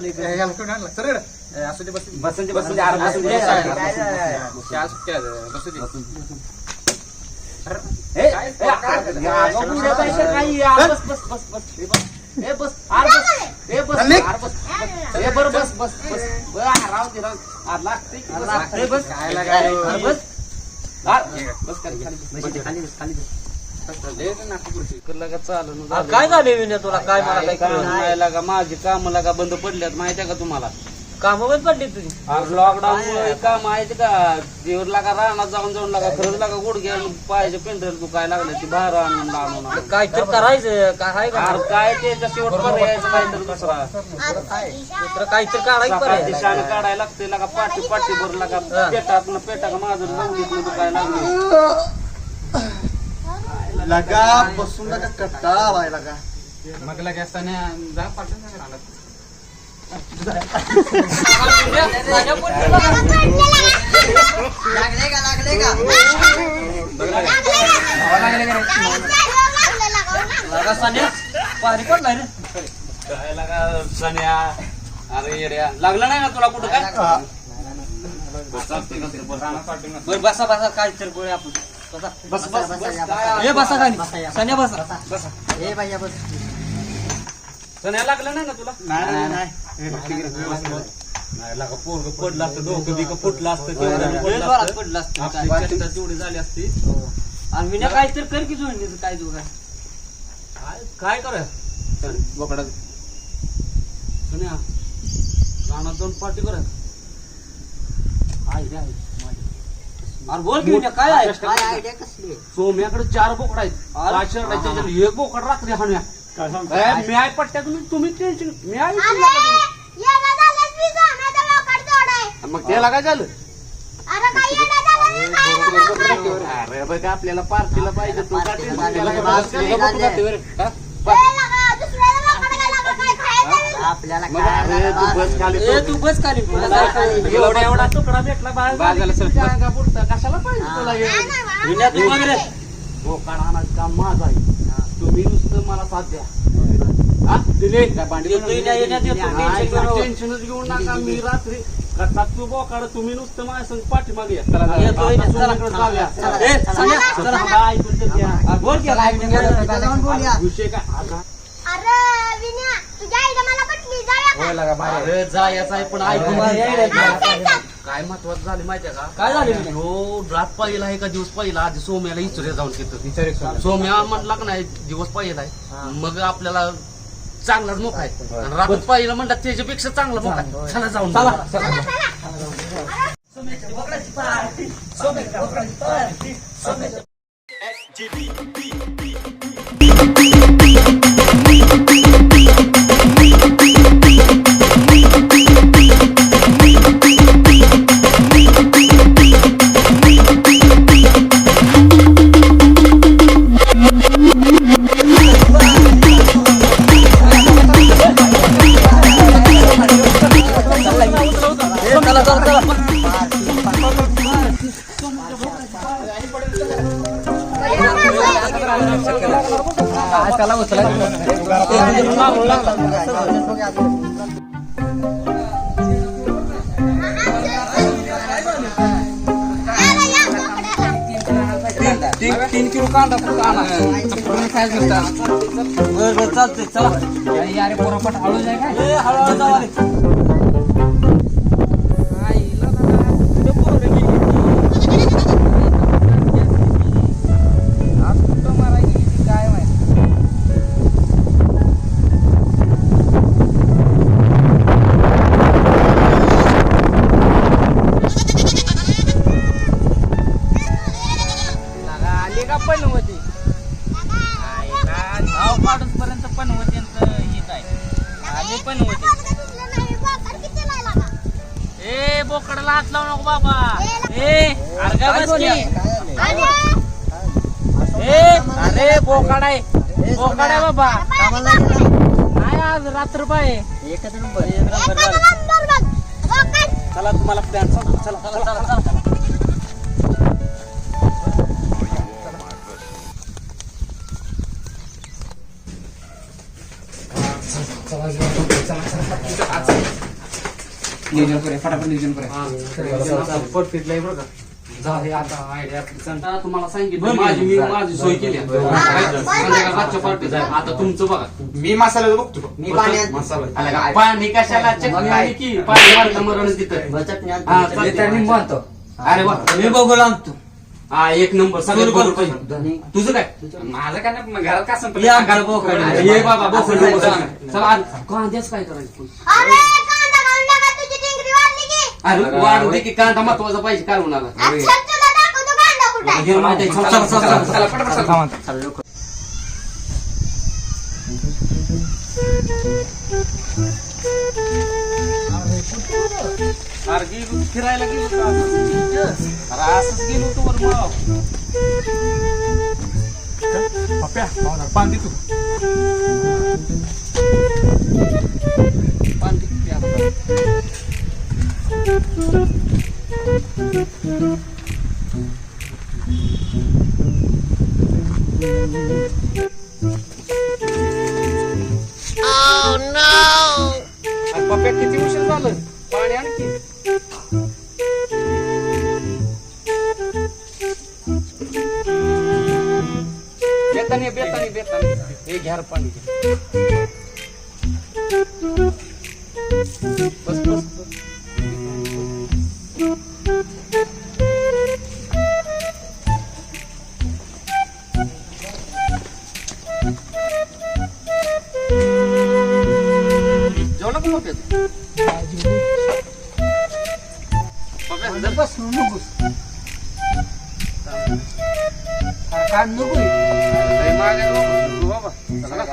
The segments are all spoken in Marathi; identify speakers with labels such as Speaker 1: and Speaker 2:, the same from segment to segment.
Speaker 1: काय
Speaker 2: असू दे बस
Speaker 1: बसून दे बसून दे आराम बसून दे
Speaker 2: काय सुट्ट्या बसू दे.
Speaker 1: ए, ए, अगं, पुढे पैसे काही यार, बस बस बस बस ए, बस ए बस आर बस ए बस
Speaker 3: चल,
Speaker 1: आर बस बस. ए बरं बस बस बस बरं, आ, राव दे राहू दे. लागते की बस, लागते बस आर बस आर, बस खाली खाली बस. खाली बस
Speaker 4: आ. काय झाले विनय तुला? काय मला
Speaker 1: काय
Speaker 4: काय
Speaker 1: काम
Speaker 4: कळलं?
Speaker 1: लागा माझी काम लागा बंद पडल्यात माहितीये का तुम्हाला?
Speaker 4: काम बंद पडली तुझी.
Speaker 1: लॉकडाऊन मुळे काम माहिती का? देवर लागा रानात जाऊन जाऊन लागा खरंच लागा गुडघ्या पाहिजे पेंढर दुखाय लागले ती बाहेर आणून आणून आणून.
Speaker 4: काय तर करायचं काय आहे का?
Speaker 1: अरे काय त्याच्या शेवट पर्यायचं काय तर दुसरा.
Speaker 4: काय तर काढायचं
Speaker 1: सकाळची काढायला लागते लागा पाठी पाठी भर लागा पेटात न पेटा माझं लवलीत दुखाय लागले.
Speaker 3: लगा बसून लगा कट्टाळा आलाय लगा.
Speaker 2: मग लगे असताना जा पाठवून जा रानात.
Speaker 4: लागा सान्या, पाणी पडलाय रे.
Speaker 1: काय लागा सण्या अरे येड्या. लागलं नाही ना तुला कुठं काय? बस, बस.
Speaker 4: बरं काय तर गोळी आपण. बसा
Speaker 1: बस बस बस काय
Speaker 4: ए बसा खाली सान्या बसा.
Speaker 1: सण्या लागलं नाही ना तुला?
Speaker 3: नाही नाही, नाही.
Speaker 1: नाही लागा पोरग पडलं असतं डोकं बिकं फुटलं असतं तेवढं पडलं असतं. तेवढी झाली असती.
Speaker 4: आणि विनय काय तर कर की जोडणीचं काय तू काय?
Speaker 1: काय करूया? बोकडा. सुन्या रानात दोन पार्टी करूया? आहे आहे.
Speaker 4: अरे बोल की काय आहे
Speaker 1: काय सोम्याकडे चार बोकड आहेत एक बोकड रात्री हाणूया ए, मी आहे पट्ट्यात तुम्ही तुम्ही टेन्शन मी आहे मग त्याला काय झालं अरे बघ आपल्याला पार्टीला पाहिजे तू का टेन्शन घ्यायला का बस केलं बघू जाते बरं. हा? मग अरे तू बस खाली
Speaker 4: ए तू बस खाली तुला काय खाली?
Speaker 1: एवढा एवढा तुकडा भेटला बाहेर
Speaker 2: बागाला सर.
Speaker 1: जागा पुरता कशाला पाहिजे तुला हे?
Speaker 4: विनय तू बघ रे
Speaker 1: बोकाड आणायचं काम माझं आहे तुम्ही नुसतं मला साथ द्या हा? दिले काय भांडी
Speaker 4: देतो, येण्या- येण्यात येतो,
Speaker 1: नाही,
Speaker 4: टेन्शन घेऊ नको.
Speaker 1: टेन्शनच घेऊ नका मी रात्री कटात तू बोकाड तुम्ही नुसतं माझ्या संग पाठीमागे या. चला,
Speaker 4: येतो,
Speaker 1: चला,
Speaker 4: येण्या,
Speaker 1: चला,
Speaker 4: चला.
Speaker 1: जाऊया.
Speaker 4: ए, सान्या, चला.
Speaker 1: चला, ऐकून तर घ्या.
Speaker 4: अरे बोल की काय विनय?
Speaker 1: विषय काय आता
Speaker 2: होय लगा बाहेर.
Speaker 1: अरे जायचं आहे पण ऐकून
Speaker 4: ये,
Speaker 1: काय महत्वाचं झालं माहितीये का?
Speaker 4: काय झालं?
Speaker 1: हो रात पहिला आहे का दिवस पहिला? आधी सोम्याला इचुऱ्या जाऊन तिथं.
Speaker 2: विचार एक.
Speaker 1: सोम्या म्हटला का नाही दिवस पहिला आहे. मग आपल्याला चांगलाच मोक आहे. आणि रात्र पहिला म्हणतात त्याच्यापेक्षा चांगला मोक आहे. चला जाऊन चला
Speaker 4: ए,
Speaker 2: तीन तीन किलो कांदा फक्त आणा. पूर्ण size नसतं.
Speaker 4: बरं बरं चालतंय चला
Speaker 2: अरे यार, पोरापाट हळू जाय काय?
Speaker 4: हळूहळू जाऊ
Speaker 2: होती. नाव काढून पर्यंत पण होते हे काय आली पण होते ए बोकडाला हात लावू नको बाबा. ए अरे का. बस? ए अरे बोकाड आहे. बोकाड आहे बाबा. नाही आज रात्र पाय
Speaker 4: एकच नंबर. एक नंबर. झालं.
Speaker 1: चला तुम्हाला प्लॅन सांगतो. चला
Speaker 4: चला चला चला.
Speaker 5: नियोजन करूया फटाफट नियोजन
Speaker 1: परफेक्ट लय बरं का झाले आता आयडिया आता तुम्हाला सांगितलं माझी मी माझी सोय केली पार्टी आता तुमचं बघा
Speaker 5: मी मसाला बघतो
Speaker 4: मी पाणी.
Speaker 1: मसाला. कशाला चटणी आली की पाणी वाढतं मरण तिथं
Speaker 4: चटणी
Speaker 1: चालतंय. अरे वा
Speaker 4: मी बघू लागतो
Speaker 1: हा एक नंबर. सगळं तुझं काय?
Speaker 5: माझं काय नाही मग घरात का संपलं
Speaker 4: या आमच्या बोकडे.
Speaker 1: अरे ये बाबा बोकड चला. आज कांद्याच काय करायचं
Speaker 6: अरे कांदा घालून नका तुझी टिंगरी वाढली की.
Speaker 1: अरे वाढू दे की कांदा महत्त्वाचा पाहिजे काय होणार? अरे गेलो फिरायला गेलो का अरे असंच गेलो होतो बरं मग
Speaker 3: पप्प्या पाहुणा पान दे तू
Speaker 1: पाणी किती आता? बस बस बस जेवलं का लोक
Speaker 2: बस नकोस काय नको
Speaker 1: बाबा मला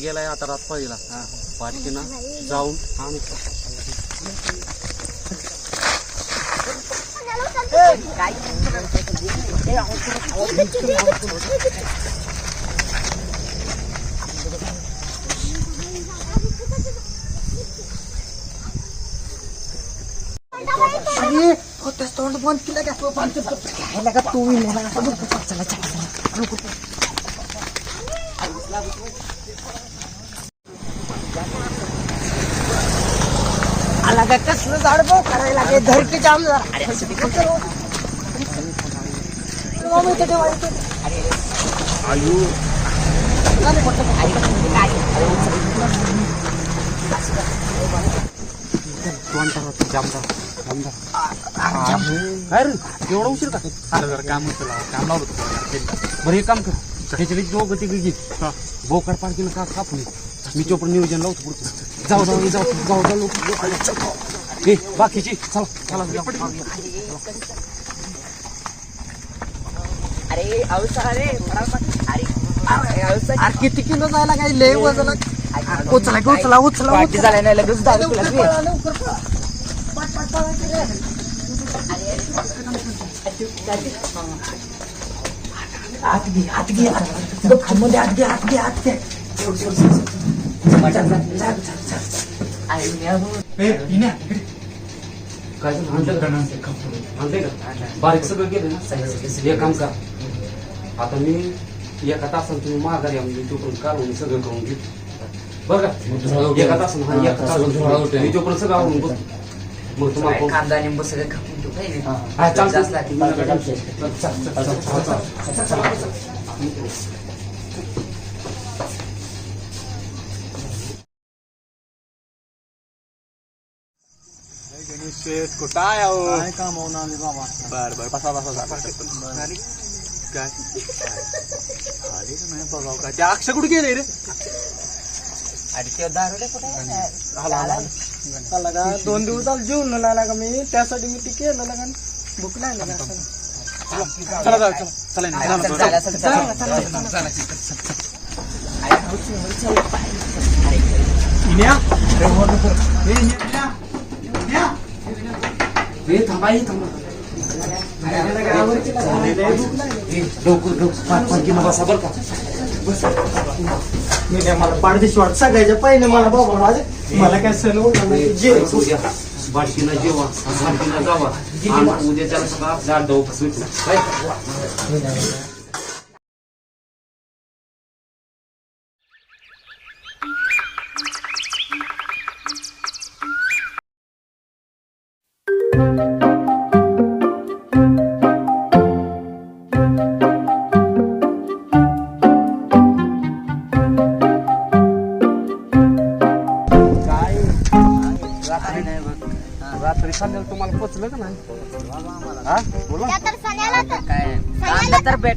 Speaker 1: गेलाय आता रात पहिला पाठीनं जाऊन आणि
Speaker 2: हो तोंड बंद केलं का? तू पाच खायला का तू चला चला चला आला का कसलं झाड बघ करायला लागेल धरकी जाम
Speaker 1: एवढा उशीर का?
Speaker 3: अरे जरा काम. काम लावलं.
Speaker 1: बरं एक काम कर. त्याच्याकडे दोघं तिकडे घे बोकड पार्टीनं का कापून मी चोपड नियोजन लावतो पुढचं. जाऊ जाऊ जाऊ जाऊ जाऊ लोक. हे बाकीची चला चला.
Speaker 2: अरे रे अरे अरे किती किलो जायला काय? लय वजन. उचला की उचला उचला झाल्या नाही लगेच दारू तुला आत घे आत घे मध्ये आत घे आत घे आत घे
Speaker 3: इन्या, इकडे.
Speaker 1: काय झालं? का? का? बारीक सगळं गेलं ना? एक काम कर. आता मी एका तासानं तुम्ही माघारी या मी तोपर्यंत काढून सगळं करून घेऊ बरं का? एका तासानं हा एका तासानं मी तोपर्यंत सगळं आवरून बसतो मग तुम्हाला फोन-
Speaker 4: कांदा निंबू सगळं खापून ठेवू काय नाही?
Speaker 1: हा, चालतं.
Speaker 4: जास्त लागतील.
Speaker 3: बर बर बसा बसा बसा. झाली? काय आली का नाही काय अक्षय कुठे गेले रे
Speaker 2: अरे ते दारू कुठे
Speaker 3: आला का? दोन दिवस झाले जेवण लागला का मी? त्यासाठी मी ती केलं का भूक नाही लागला चला चला. चला चला नाही, चला, चला.
Speaker 4: असेल, चला.
Speaker 1: बसा
Speaker 2: मी काय मला पाडदेशी वाट सगळ्याच्या पहिले मला बाबा माझे मला काय सण
Speaker 1: हे,
Speaker 2: जे
Speaker 1: द्या. बाटकीला जेवा. बाटकीला जावा. आणि उद्या त्याला सगळं दहा फसवीत काय
Speaker 2: काय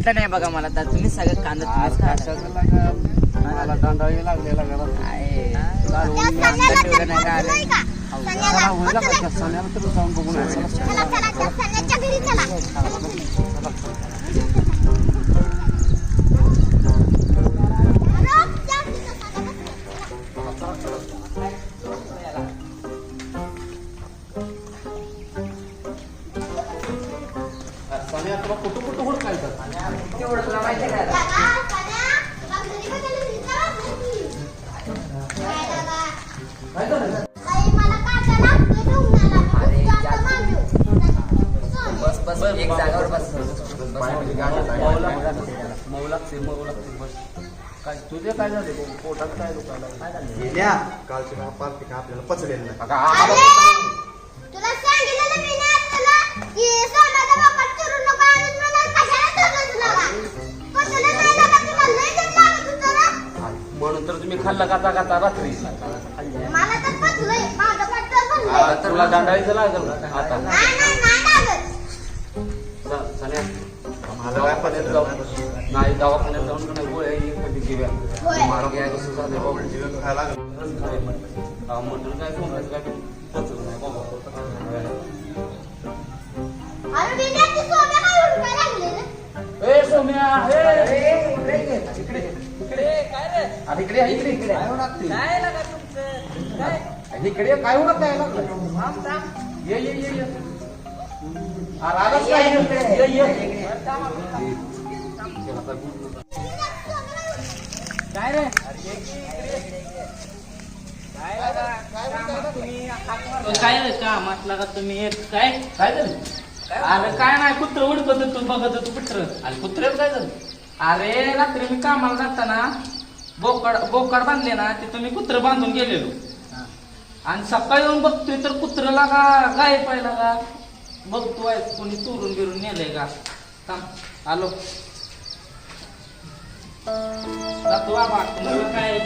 Speaker 2: भेटला नाही बघा मला तर तुम्ही सगळं कांदा
Speaker 1: आज
Speaker 2: तुम्हीच खायला.
Speaker 1: कशाला लागा? मला दांडाळी लागलेला घरात.
Speaker 2: काय
Speaker 6: त्या सण्याला तर पचलंय का? सण्याला
Speaker 1: चला, होईल का?
Speaker 6: पचलंय
Speaker 1: त्या सण्याला तर जाऊन बघून यायचं.
Speaker 6: चला चला त्या सण्याच्या घरी चला. रोज सोने.
Speaker 2: बस बस एक जागावर बस
Speaker 1: लागते बस काय तुझे काय झाले? पोटात काय दुखायला
Speaker 3: गेल्या कालची मला पार्टी का आपल्याला पचलेलं नाही
Speaker 1: खाल्ला खाता खाता रात्री?
Speaker 6: मला तर पचलंय. माझं पट्ट भरलंय.
Speaker 1: आता तुला दांडाळीचं लागल का? आता.
Speaker 6: नाही नाही नाही लागत.
Speaker 1: स- सण्या
Speaker 3: माझं काय पचलं
Speaker 1: जाऊ.
Speaker 3: नाही.
Speaker 1: दवाखान्यात जाऊन का नाही? गोळ्या एखादी घेऊया
Speaker 6: होय.
Speaker 1: मारा घ्या कसं झालं बाबा. हा, मटण काय कोंबड्याचं काय पचलं नाही बाबा
Speaker 6: अरे?
Speaker 1: ए सोम्या ए. अरे इकडे इकडे इकडे. काय होणार? इकडे काय होणार काय लागलं ये ये ये ये. अरे आलाच काय? ये ये.
Speaker 5: काय रे? काय रे कामात लागा तुम्ही काय? काय झालं? अरे काय नाही कुत्र उडत होतं तू बघत कुत्र. आणि कुत्र्याला काय झालं? अरे रात्री मी कामाला जाताना बोकड बोकड बांधले ना ते तुम्ही कुत्र बांधून गेलेलो. आणि सकाळी येऊन बघतोय तर कुत्र लागा गाय पाहिला का बघतोय कोणी चोरून बिरून नेलंय का? थांब आलो. जातो बाबा तुम्हाला काय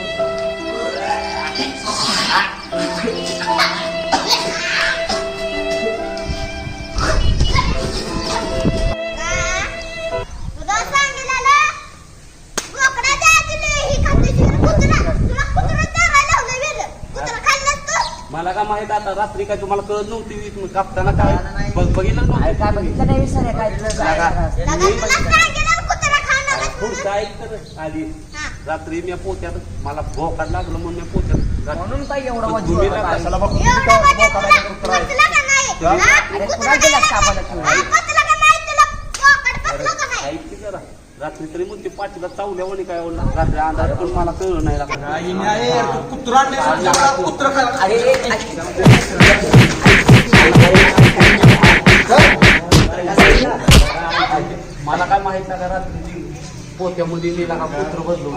Speaker 1: मला काय माहीत आता रात्री काय तुम्हाला कळत नव्हती तुम्ही कापताना काय बघ बघितलं
Speaker 2: काय
Speaker 1: नव्हतं?
Speaker 2: बघितलं नाही विसर तुझं. करायचं?
Speaker 1: पुढचं. ऐक तर
Speaker 6: हा.
Speaker 1: रात्री मी पोत्यात मला भोकाड लागलं म्हणून मी पोत्यात रात्री-
Speaker 2: म्हणून काय एवढं वजन
Speaker 1: तुम्ही
Speaker 3: कशाला
Speaker 6: का?
Speaker 2: अरे कुणाला? तू?
Speaker 6: का का?
Speaker 1: ऐक की जरा रात्री तरी मग ते पाठीला चावल्या म्हणे काय रात्री अंधार पण मला कळलं नाही मला काय माहीत नाही का रात्री पोत्यामध्ये मी लागा पुत्र बसलो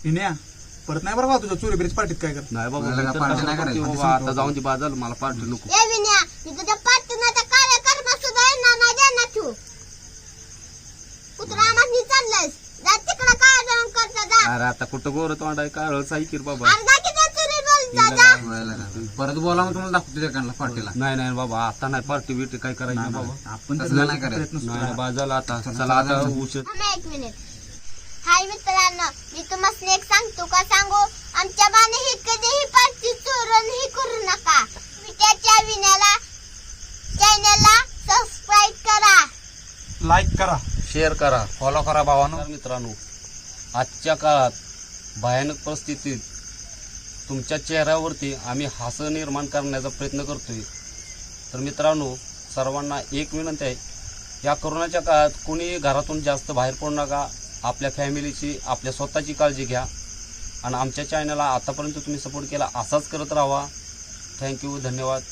Speaker 6: चला, चला, या लवकर. चला, चला, चला, या, या, या.
Speaker 3: इन्या परत नाही बरं का तुझ्या चोरी ब्रिज पार्टीत काय कर
Speaker 1: नाही बाबा तर कसं करते बाबा, आता जाऊन ती बाजारला मला पार्टी नको.
Speaker 6: ए विनया, मी तुझ्या पाठीमागच्या कार्यक्रमात सुद्धा येणार नाही देणार तू. कुत्रा आम्हाला चाललंयस. जा तिकडं काय जाऊन करता जा.
Speaker 1: अरे आता कुठं गोर तोंड आहे? काळ सायकीर बाबा.
Speaker 6: चोरी बोल जा, जा.
Speaker 5: परत बोला मग तुम्हाला दाखवतो त्या पार्टीला.
Speaker 1: नाही नाही बाबा आता नाही. पार्टी बिर्टी काय करायची नाही बाबा
Speaker 5: आपण नाही करायचं.
Speaker 1: नाही नाही, बाजारला आता. चला आता उशीर.
Speaker 6: थांबा एक मिनिट. हाय मित्रांनो मी तुम्हाला एक सांगतो का? सांगू? आमच्या बाने ही कधीही पार्टी चोरण ही करू नका. विट्याच्या विण्याला चॅनलला सबस्क्राईब करा.
Speaker 3: लाईक करा.
Speaker 1: शेअर करा. फॉलो करा भावानो. मित्रांनो आजच्या काळात भयानक परिस्थितीत तुमच्या चेहऱ्यावरती आम्ही हास्य निर्माण करण्याचा प्रयत्न करतोय. तर मित्रांनो सर्वांना एक विनंती आहे. या करोनाच्या काळात कोणी घरातून जास्त बाहेर पडू नका. आपल्या फॅमिलीची आपल्या स्वतःची काळजी घ्या. आणि आमच्या चॅनलला आतापर्यंत तुम्ही सपोर्ट केला असाच करत राहा. थँक्यू धन्यवाद.